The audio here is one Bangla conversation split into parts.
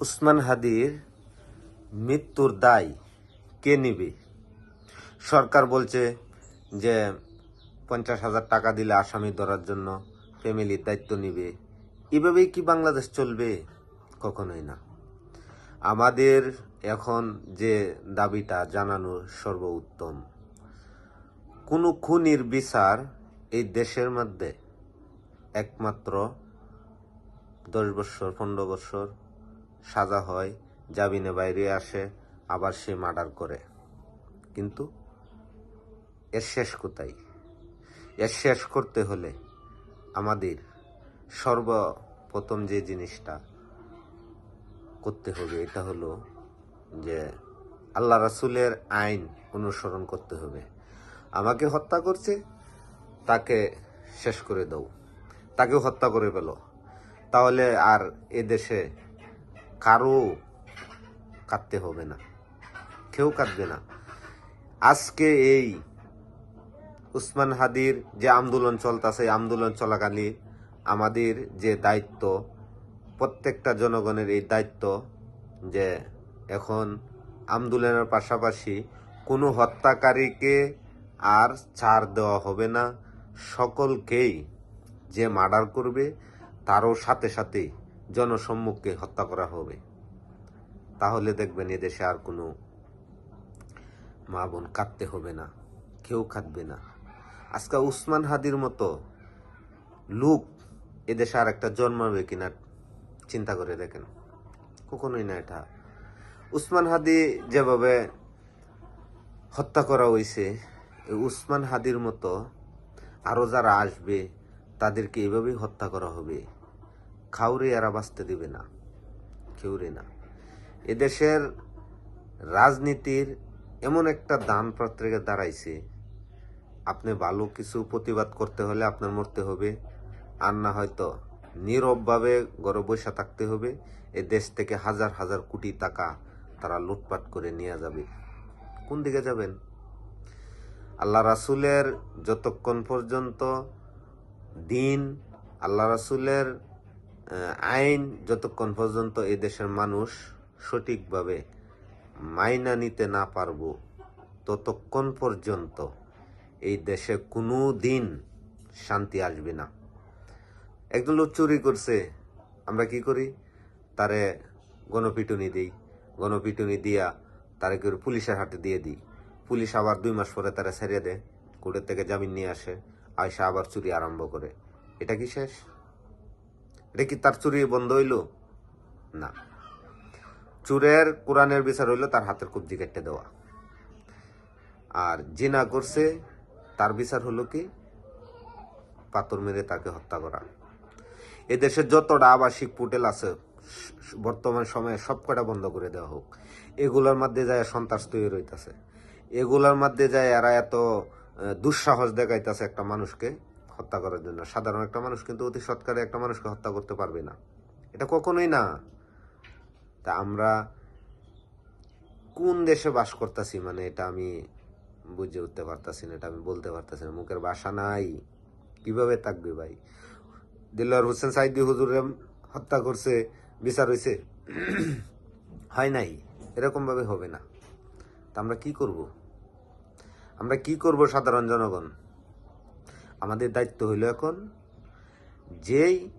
উসমান হাদির মৃত্যুর দায় কে নিবে? সরকার বলছে যে পঞ্চাশ হাজার টাকা দিলে আসামি ধরার জন্য ফ্যামিলির দায়িত্ব নিবে। এভাবেই কি বাংলাদেশ চলবে? কখনোই না। আমাদের এখন যে দাবিটা জানানো সর্বোত্তম, কোনো খুনির বিচার এই দেশের মধ্যে একমাত্র দশ বছর, পনেরো বছর সাজা হয়, জামিনে বাইরে আসে, আবার সে মার্ডার করে। কিন্তু এর শেষ কোথায়? এর শেষ করতে হলে আমাদের সর্বপ্রথম যে জিনিসটা করতে হবে, এটা হলো যে আল্লাহ রাসুলের আইন অনুসরণ করতে হবে। আমাকে হত্যা করছে, তাকে শেষ করে দাও। তাকেও হত্যা করে ফেলো। তাহলে আর এ দেশে কারও কাঁদতে হবে না। কেউ কাঁদবে না। আজকে এই উসমান হাদির যে আন্দোলন চলতেছে আন্দোলন চলাকালীন আমাদের যে দায়িত্ব, প্রত্যেকটা জনগণের এই দায়িত্ব যে এখন আন্দোলনের পাশাপাশি কোনো হত্যাকারীকে আর ছাড় দেওয়া হবে না। সকলকেই যে মার্ডার করবে, তারও সাথে সাথে জনসম্মুখে হত্যা করা হবে। তাহলে দেখবেন এদেশে আর কোনো মা বোন কাঁদতে হবে না, কেউ কাঁদবে না। আজকে উসমান হাদির মতো লোক এদেশে আর একটা জন্মাবে কিনা চিন্তা করে দেখেন। কখনোই না এটা। উসমান হাদি যেভাবে হত্যা করা হয়েছে উসমান হাদির মতো আরও যারা আসবে, তাদেরকে এভাবেই হত্যা করা হবে। খাউরে এরা বাঁচতে দিবে না, কেউরে না। এদেশের রাজনীতির এমন একটা দান পত্রিকা দাঁড়াইছে, আপনি ভালো কিছু প্রতিবাদ করতে হলে আপনার মরতে হবে, আর না হয়তো নীরবভাবে ঘরে বসে থাকতে হবে, এ দেশ থেকে হাজার হাজার কোটি টাকা তারা লুটপাট করে নিয়ে যাবে। কোন দিকে যাবেন? আল্লাহ রাসুলের যতক্ষণ পর্যন্ত দিন, আল্লাহ রাসুলের আইন যতক্ষণ পর্যন্ত এই দেশের মানুষ সঠিকভাবে মাইনা নিতে না পারব, ততক্ষণ পর্যন্ত এই দেশে কোনো দিন শান্তি আসবে না। একজন লোক চুরি করছে, আমরা কি করি? তারে গণপিটুনি দিই। গণপিটুনি দিয়া তারে করে পুলিশের হাতে দিয়ে দিই। পুলিশ আবার দুই মাস পরে তারা ছেড়ে দেয়, কোর্টের থেকে জামিন নিয়ে আসে আয়সা আবার চুরি আরম্ভ করে। এটা কি শেষ? এটা কি তার চুরি বন্ধ হইল? না। চুরের কোরআনের বিচার হইল তার হাতের কবজি কেটে দেওয়া। আর জিনা করছে, তার বিচার হলো কি? পাথর মেরে তাকে হত্যা করা। এদেশে যতটা আবাসিক পোর্টেল আছে, বর্তমান সময়ে সব কটা বন্ধ করে দেওয়া হোক। এগুলোর মধ্যে যায় সন্ত্রাস তৈরি হইতাছে। এগুলোর মধ্যে যায় এরা এত দুঃসাহস দেখাইতেছে একটা মানুষকে। হত্যা করার জন্য। সাধারণ একটা মানুষ কিন্তু অতি সৎকারে একটা মানুষকে হত্যা করতে পারবে না। এটা কখনোই না। তা আমরা কোন দেশে বাস করতেছি মানে এটা আমি বুঝে উঠতে পারতাছি না, এটা আমি বলতে পারতাছি না। মুখের বাসা নাই। কীভাবে থাকবে ভাই? দিল্লার হোসেন সাইদি হুজুরে হত্যা করছে, বিচার হয়েছে হয় নাই। এরকম ভাবে হবে না। তা আমরা কি করব? আমরা কি করব সাধারণ জনগণ? আমাদের দায়িত্ব হইল এখন যেই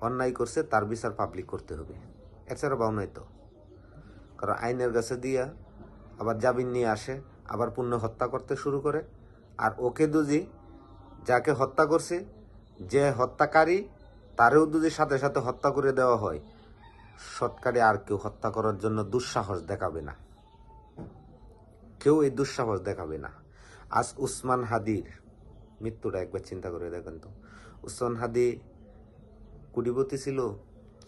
অন্যায় করছে তার বিচার পাবলিক করতে হবে। এছাড়া বাউ নাই তো। কারণ আইনের কাছে দিয়া আবার জামিন নিয়ে আসে, আবার পুণ্য হত্যা করতে শুরু করে। আর ওকে দুজি যাকে হত্যা করছে, যে হত্যাকারী তারেও যদি সাথে সাথে হত্যা করে দেওয়া হয়। সৎকারে আর কেউ হত্যা করার জন্য দুঃসাহস দেখাবে না। কেউ এই দুঃসাহস দেখাবে না। আজ উসমান হাদির মৃত্যুটা একবার চিন্তা করে দেখেন তো। উসমান হাদি কুটিপতি ছিল,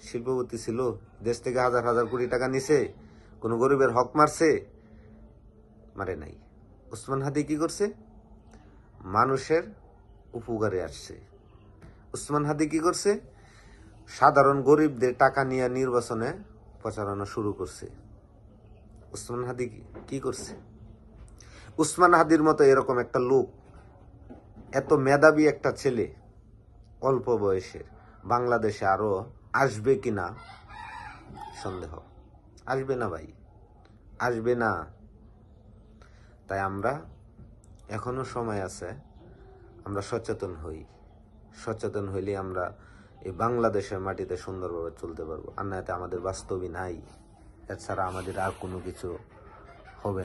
শিল্পপতি ছিল, দেশ থেকে হাজার হাজার কোটি টাকা নিছে, কোনো গরিবের হক মারছে, মারে নাই। উসমান হাদি কি করছে? মানুষের উপকারে আসছে। উসমান হাদি কি করছে? সাধারণ গরিবদের টাকা নিয়ে নির্বাচনে প্রচারণা শুরু করছে। উসমান হাদি কি- করছে? উসমান হাদির মতো এরকম একটা লোক এত মেধাবী একটা ছেলে অল্প বয়সের, বাংলাদেশে আরও আসবে কি না সন্দেহ। আসবে না ভাই, আসবে না। তাই আমরা এখনও সময় আছে, আমরা সচেতন হই। সচেতন হইলে আমরা এই বাংলাদেশের মাটিতে সুন্দরভাবে চলতে পারব। আর না এতে আমাদের বাস্তবই নাই। এছাড়া আমাদের আর কোনো কিছু